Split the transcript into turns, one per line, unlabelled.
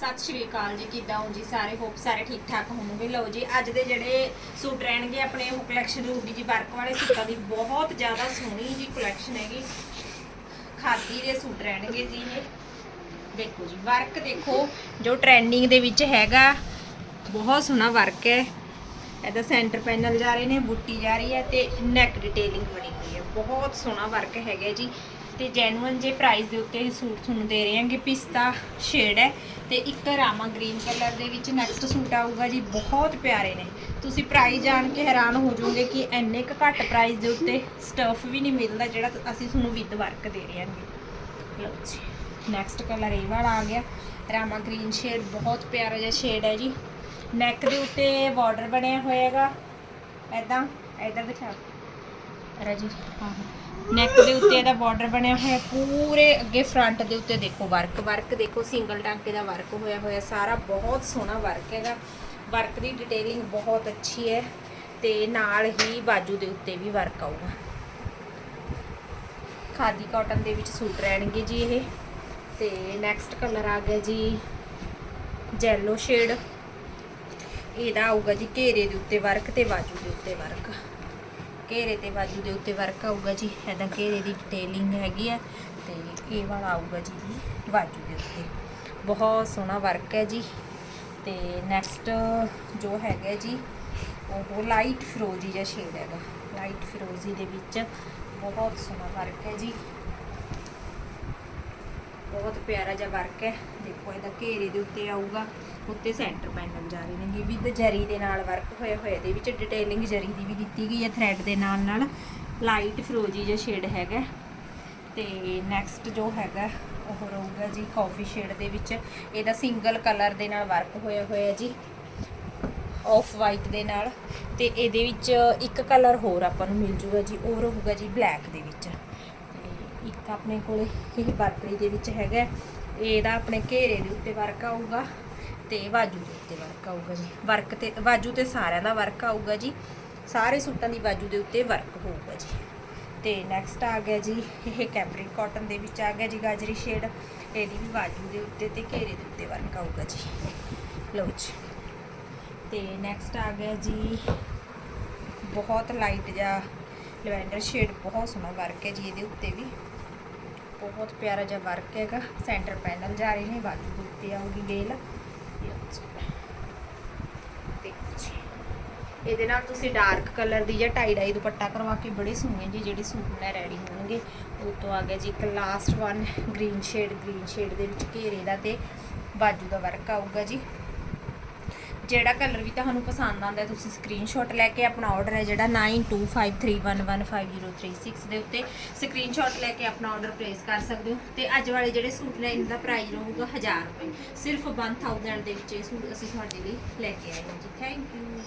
ਸਤਿ ਸ਼੍ਰੀ ਅਕਾਲ ਜੀ, ਕਿੱਦਾਂ ਹੋ ਜੀ ਸਾਰੇ? ਹੋਪ ਸਾਰੇ ਠੀਕ ਠਾਕ ਹੋਣਗੇ। ਲਓ ਜੀ, ਅੱਜ ਦੇ ਜਿਹੜੇ ਸੂਟ ਰਹਿਣਗੇ ਆਪਣੇ, ਉਹ ਕਲੈਕਸ਼ਨ ਹੋਊਗੀ ਜੀ ਵਰਕ ਵਾਲੇ ਸੂਟਾਂ ਦੀ ਬਹੁਤ ਜ਼ਿਆਦਾ ਸੋਹਣੀ ਜੀ ਕਲੈਕਸ਼ਨ ਹੈਗੀ। ਖਾਦੀ ਦੇ ਸੂਟ ਰਹਿਣਗੇ ਜੀ ਇਹ। ਦੇਖੋ ਜੀ, ਵਰਕ ਦੇਖੋ, ਜੋ ਟ੍ਰੈਂਡਿੰਗ ਦੇ ਵਿੱਚ ਹੈਗਾ, ਬਹੁਤ ਸੋਹਣਾ ਵਰਕ ਹੈ। ਇਹਦਾ ਸੈਂਟਰ ਪੈਨਲ ਜਾ ਰਹੇ ਨੇ, ਬੁੱਟੀ ਜਾ ਰਹੀ ਹੈ ਤੇ ਨੈਕ ਡਿਟੇਲਿੰਗ ਬਣੀ ਹੋਈ ਹੈ। ਬਹੁਤ ਸੋਹਣਾ ਵਰਕ ਹੈਗਾ ਜੀ। ਤੇ ਜੈਨੂਅਨ ਜੇ ਪ੍ਰਾਈਸ ਦੇ ਉੱਤੇ ਇਹ ਸੂਟ ਤੁਹਾਨੂੰ ਦੇ ਰਹੇ ਹਾਂਗੇ, ਪਿਸਤਾ ਸ਼ੇਡ ਹੈ ਤੇ ਇੱਕ ਰਾਮਾ ਗ੍ਰੀਨ ਕਲਰ ਦੇ ਵਿੱਚ ਨੈਕਸਟ ਸੂਟ ਆਊਗਾ ਜੀ, ਬਹੁਤ ਪਿਆਰੇ ਨੇ। ਤੁਸੀਂ ਪ੍ਰਾਈਸ ਜਾਣ ਕੇ ਹੈਰਾਨ ਹੋ ਜਾਓਗੇ ਕਿ ਇੰਨੇ ਕੁ ਘੱਟ ਪ੍ਰਾਈਸ ਦੇ ਉੱਤੇ ਸਟਫ ਵੀ ਨਹੀਂ ਮਿਲਦਾ ਜਿਹੜਾ ਅਸੀਂ ਤੁਹਾਨੂੰ ਵਿਦ ਵਰਕ ਦੇ ਰਹੇ ਹਾਂਗੇ। ਲਓ ਜੀ ਨੈਕਸਟ ਕਲਰ ਇਹ ਵਾਲਾ ਆ ਗਿਆ। ਰਾਮਾ ਗ੍ਰੀਨ ਸ਼ੇਡ ਬਹੁਤ ਪਿਆਰਾ ਜਿਹਾ ਸ਼ੇਡ ਹੈ ਜੀ। ਨੈਕ ਦੇ ਉੱਤੇ ਬਾਰਡਰ ਬਣਿਆ ਹੋਏਗਾ ਐਦਾਂ ਐਦਾਂ ਦਿਖਾ। ਰਾਜੀ ਹਾਂ ਨੈਕ ਦੇ ਉੱਤੇ ਇਹਦਾ ਬਾਰਡਰ ਬਣਿਆ ਹੋਇਆ, ਪੂਰੇ ਅੱਗੇ ਫਰੰਟ ਦੇ ਉੱਤੇ ਦੇਖੋ ਵਰਕ ਵਰਕ ਦੇਖੋ ਸਿੰਗਲ ਟਾਂਕੇ ਦਾ ਵਰਕ ਹੋਇਆ ਹੋਇਆ, ਸਾਰਾ ਬਹੁਤ ਸੋਹਣਾ ਵਰਕ ਹੈਗਾ। ਵਰਕ ਦੀ ਡਿਟੇਲਿੰਗ ਬਹੁਤ ਅੱਛੀ ਹੈ ਤੇ ਨਾਲ ਹੀ ਬਾਜੂ ਦੇ ਉੱਤੇ ਵੀ ਵਰਕ ਆਊਗਾ। ਖਾਦੀ ਕਾਟਨ ਦੇ ਵਿੱਚ ਸੂਟ ਰਹਿਣਗੇ ਜੀ ਇਹ। ਤੇ ਨੈਕਸਟ ਕਲਰ ਆ ਗਿਆ ਜੀ ਜੈਲੋ ਸ਼ੇਡ ਇਹਦਾ ਆਊਗਾ ਜੀ ਘੇਰੇ ਦੇ ਉੱਤੇ ਵਰਕ ਤੇ ਬਾਜੂ ਦੇ ਉੱਤੇ ਵਰਕ ਘੇਰੇ ਤੇ ਬਾਜੂ ਦੇ ਉੱਤੇ ਵਰਕ ਆਊਗਾ ਜੀ ਇਹਦਾ ਘੇਰੇ ਦੀ ਡਿਟੇਲਿੰਗ ਹੈਗੀ ਆ ਤੇ ਇਹ ਵਾਲਾ ਆਊਗਾ ਜੀ ਬਾਜੂ ਦੇ ਉੱਤੇ। ਬਹੁਤ ਸੋਹਣਾ ਵਰਕ ਹੈ ਜੀ ਤੇ ਨੈਕਸਟ ਜੋ ਹੈਗਾ ਜੀ, ਉਹ ਲਾਈਟ ਫਿਰੋਜ਼ੀ ਜਿਹਾ ਸ਼ੇਡ ਹੈਗਾ। ਲਾਈਟ ਫਿਰੋਜ਼ੀ ਦੇ ਵਿੱਚ ਬਹੁਤ ਸੋਹਣਾ ਵਰਕ ਹੈ ਜੀ। ਬਹੁਤ ਪਿਆਰਾ ਜਿਹਾ ਵਰਕ ਹੈ। ਦੇਖੋ ਇਹਦਾ ਘੇਰੇ ਦੇ ਉੱਤੇ ਆਊਗਾ, ਉੱਤੇ ਸੈਂਟਰ ਪੈਨਲ ਜਾ ਰਹੇ ਨੇ ਵਿਦ ਜਰੀ ਦੇ ਨਾਲ ਵਰਕ ਹੋਇਆ ਹੋਇਆ, ਇਹਦੇ ਵਿੱਚ ਡਿਟੇਲਿੰਗ ਜਰੀ ਦੀ ਵੀ ਦਿੱਤੀ ਗਈ ਹੈ ਥ੍ਰੈਡ ਦੇ ਨਾਲ ਨਾਲ। ਲਾਈਟ ਫਰੋਜੀ ਜਿਹਾ ਸ਼ੇਡ ਹੈਗਾ। ਤੇ ਨੈਕਸਟ ਜੋ ਹੈਗਾ, ਉਹ ਰਹੂਗਾ ਜੀ ਕਾਫੀ ਸ਼ੇਡ ਦੇ ਵਿੱਚ। ਇਹਦਾ ਸਿੰਗਲ ਕਲਰ ਦੇ ਨਾਲ ਵਰਕ ਹੋਇਆ ਹੋਇਆ ਜੀ। ਆਫ ਵਾਈਟ ਦੇ ਨਾਲ। ਤੇ ਇਹਦੇ ਵਿੱਚ ਇੱਕ ਕਲਰ ਹੋਰ ਆਪਾਂ ਨੂੰ ਮਿਲ ਜੂਗਾ ਜੀ, ਉਹ ਰਹੂਗਾ ਜੀ ਬਲੈਕ ਦੇ ਵਿੱਚ। ਇੱਕ ਆਪਣੇ ਕੋਲੇ ਇਹ ਵਰਕਰੀ ਦੇ ਵਿੱਚ ਹੈਗਾ ਇਹਦਾ ਆਪਣੇ ਘੇਰੇ ਦੇ ਉੱਤੇ ਵਰਕ ਆਊਗਾ ਤੇ ਬਾਜੂ ਦੇ ਉੱਤੇ ਵਰਕ ਆਊਗਾ ਜੀ। ਵਰਕ ਤੇ ਬਾਜੂ ਤੇ ਸਾਰਿਆਂ ਦਾ ਵਰਕ ਆਊਗਾ ਜੀ। ਸਾਰੇ ਸੂਟਾਂ ਦੀ ਬਾਜੂ ਦੇ ਉੱਤੇ ਵਰਕ ਹੋਊਗਾ ਜੀ। ਤੇ ਨੈਕਸਟ ਆ ਗਿਆ ਜੀ, ਇਹ ਕੈਂਬਰਿਕ ਕਾਟਨ ਦੇ ਵਿੱਚ ਆ ਗਿਆ ਜੀ, ਗਾਜਰੀ ਸ਼ੇਡ ਇਹਦੀ ਵੀ ਬਾਜੂ ਦੇ ਉੱਤੇ ਤੇ ਘੇਰੇ ਦੇ ਉੱਤੇ ਵਰਕ ਆਊਗਾ ਜੀ। ਲਓ ਜੀ। ਤੇ ਨੈਕਸਟ ਆ ਗਿਆ ਜੀ, ਬਹੁਤ ਲਾਈਟ ਜਿਹਾ ਲਵੈਂਡਰ ਸ਼ੇਡ ਬਹੁਤ ਸੋਹਣਾ ਵਰਕ ਹੈ ਜੀ ਇਹਦੇ ਉੱਤੇ ਵੀ। ਬਹੁਤ ਪਿਆਰਾ ਜਿਹਾ ਵਰਕ ਹੈਗਾ। ਸੈਂਟਰ ਪੈਨਲ ਜਾ ਰਹੇ ਨੇ ਬਾਜੂ ਦੇ ਉੱਤੇ ਗੇਲ ਇਹਦੇ ਨਾਲ ਤੁਸੀਂ ਡਾਰਕ ਕਲਰ ਦੀ ਜਾਂ ਟਾਈ ਡਾਈ ਦੁਪੱਟਾ ਕਰਵਾ ਕੇ ਬੜੇ ਸੋਹਣੇ ਜੀ ਜਿਹੜੇ ਸੂਟ ਨਾਲ ਰੈਡੀ ਹੋਣਗੇ। ਉਹ ਤੋਂ ਆ ਗਿਆ ਜੀ ਇੱਕ last one green shade green shade ਦੇ ਵਿੱਚ ਘੇਰੇ ਦਾ ਤੇ ਬਾਜੂ ਦਾ ਵਰਕ ਆਊਗਾ ਜੀ। ਜਿਹੜਾ ਕਲਰ ਵੀ ਤੁਹਾਨੂੰ ਪਸੰਦ ਆਉਂਦਾ ਤੁਸੀਂ ਸਕਰੀਨਸ਼ਾਟ ਲੈ ਕੇ ਆਪਣਾ ਆਰਡਰ ਹੈ ਜਿਹੜਾ 9253115036 ਦੇ ਉੱਤੇ ਸਕਰੀਨਸ਼ਾਟ ਲੈ ਕੇ ਆਪਣਾ ਆਰਡਰ ਪਲੇਸ ਕਰ ਸਕਦੇ ਹੋ ਤੇ ਅੱਜ ਵਾਲੇ ਜਿਹੜੇ ਸੂਟ ਨੇ ਇਹਨਾਂ ਦਾ ਪ੍ਰਾਈਸ ਰਹੂਗਾ 1000 ਰੁਪਏ। ਸਿਰਫ 1000 ਦੇ ਵਿੱਚ ਇਹ ਸੂਟ ਅਸੀਂ ਤੁਹਾਡੇ ਲਈ ਲੈ ਕੇ ਆਏ ਹਾਂ ਜੀ। Thank you